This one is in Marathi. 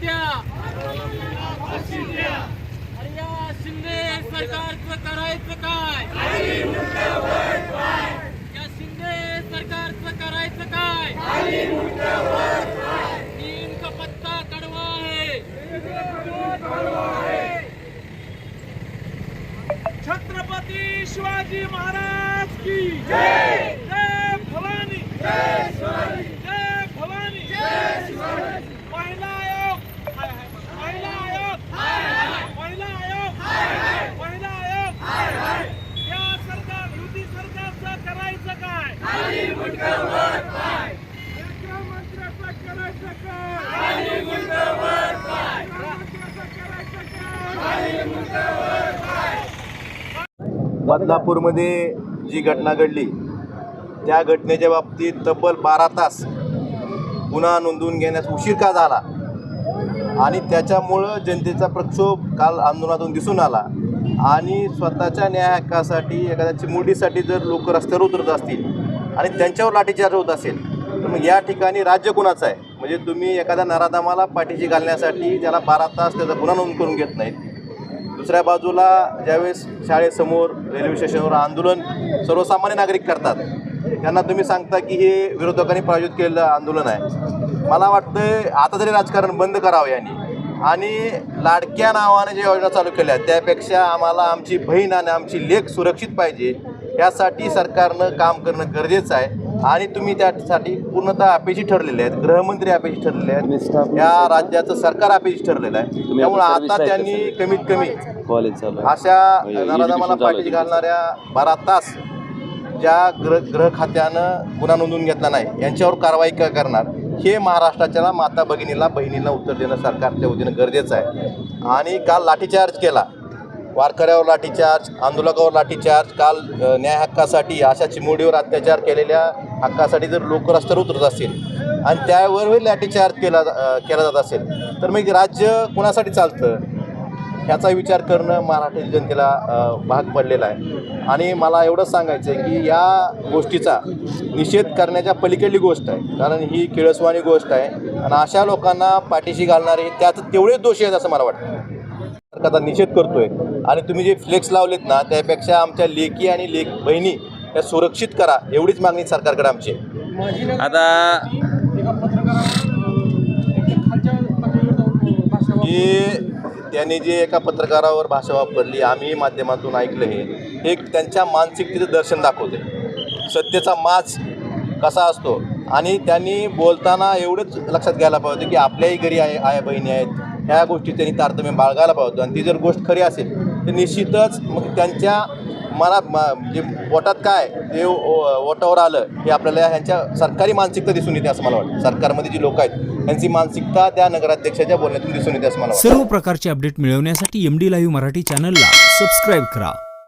द्या. अरे या शिंदे सरकारचं करायचं काय? या शिंदे सरकारचं करायचं काय? तीन का पत्ता कडवा आहे. छत्रपती शिवाजी महाराज की जय भवानी जय शिवाजी जय भवानी जय शिवाजी महिला आयोग हाय हाय महिला आयोग हाय हाय महिला आयोग हाय हाय महिला आयोग हाय हाय या सरकार युती सरकारचं करायचं काय खाली मुंडवर पाय मंत्र्याचं करायचं काय खाली मुंडवर पाय मंत्र्याचं करायचं काय खाली बदलापूरमध्ये जी घटना घडली त्या घटनेच्या बाबतीत तब्बल बारा तास गुन्हा नोंदवून घेण्यास उशीर का झाला? आणि त्याच्यामुळं जनतेचा प्रक्षोभ काल आंदोलनातून दिसून आला. आणि स्वतःच्या न्याय हक्कासाठी एखाद्या चिमुडीसाठी जर लोक रस्त्यावर उतरत असतील आणि त्यांच्यावर लाठीचार्ज होत असेल तर मग या ठिकाणी राज्य कुणाचं आहे? म्हणजे तुम्ही एखाद्या नराधामाला पाठीशी घालण्यासाठी त्याला बारा तास त्याचा गुन्हा नोंद करून घेत नाहीत. दुसऱ्या बाजूला ज्यावेळेस शाळेसमोर रेल्वे स्टेशनवर आंदोलन सर्वसामान्य नागरिक करतात त्यांना तुम्ही सांगता की हे विरोधकांनी प्रायोजित केलेलं आंदोलन आहे. मला वाटतं आता तरी राजकारण बंद करावं यांनी आणि लाडक्या नावाने ज्या योजना चालू केल्या त्यापेक्षा आम्हाला आमची बहीण आणि आमची लेख सुरक्षित पाहिजे यासाठी सरकारनं काम करणं गरजेचं आहे. आणि तुम्ही त्यासाठी पूर्णतः अपेक्षित ठरलेले आहेत. गृहमंत्री अपेक्षित ठरलेले आहेत. या राज्याचं सरकार अपेक्षित ठरलेलं आहे. त्यामुळे आता त्यांनी कमीत कमी अशा म्हणजे नराधामाला पाठीशी घालणाऱ्या बारा तास ज्या गृह गृह खात्यानं गुन्हा नोंदवून घेतला नाही यांच्यावर कारवाई का करणार हे महाराष्ट्राच्या माता भगिनीला बहिणीला उत्तर देणं सरकारच्या वतीनं गरजेचं आहे. आणि काल लाठीचार्ज केला. वारकऱ्यावर लाठीचार्ज आंदोलकावर लाठीचार्ज काल न्याय हक्कासाठी अशा चिमुडीवर अत्याचार केलेल्या हक्कासाठी जर लोक रस्त्यावर उतरत असतील आणि त्यावरही लाठीचार्ज केला जा- केला जात असेल तर मग राज्य कुणासाठी चालतं? ह्याचा विचार करणं मराठी जनतेला भाग पडलेला आहे. आणि मला एवढंच सांगायचं आहे की या गोष्टीचा निषेध करण्याच्या पलीकडली गोष्ट आहे. कारण ही किळसवाणी गोष्ट आहे. आणि अशा लोकांना पाठीशी घालणारे त्यात तेवढेच दोषी आहेत असं मला वाटतं. सरकारचा निषेध करतोय. आणि तुम्ही जे फ्लेक्स लावलेत ना त्यापेक्षा आमच्या लेकी आणि लेख बहिणी त्या सुरक्षित करा एवढीच मागणी सरकारकडे आमची आहे. आता की त्यांनी जे एका पत्रकारावर भाषा वापरली आम्ही माध्यमातून ऐकलं हे हे त्यांच्या मानसिकतेचं दर्शन दाखवते. सत्तेचा माज कसा असतो? आणि त्यांनी बोलताना एवढंच लक्षात घ्यायला पाहिजे की आपल्याही घरी आहे आया बहिणी आहेत. ह्या गोष्टी त्यांनी तारतम्य बाळगायला पाहतो आणि ती जर गोष्ट खरी असेल तर निश्चितच मग त्यांच्या मनात म म्हणजे वोटात काय ते ओ- आलं हे आपल्याला ह्यांच्या सरकारी मानसिकता दिसून येते असं मला वाटतं. सरकारमध्ये जी लोक आहेत त्यांची मानसिकता त्या नगराध्यक्षाच्या बोलण्यातून दिसून येते असं मला सर्व प्रकारचे अपडेट मिळवण्यासाठी एम डी लाईव्ह मराठी चॅनलला सबस्क्राईब करा.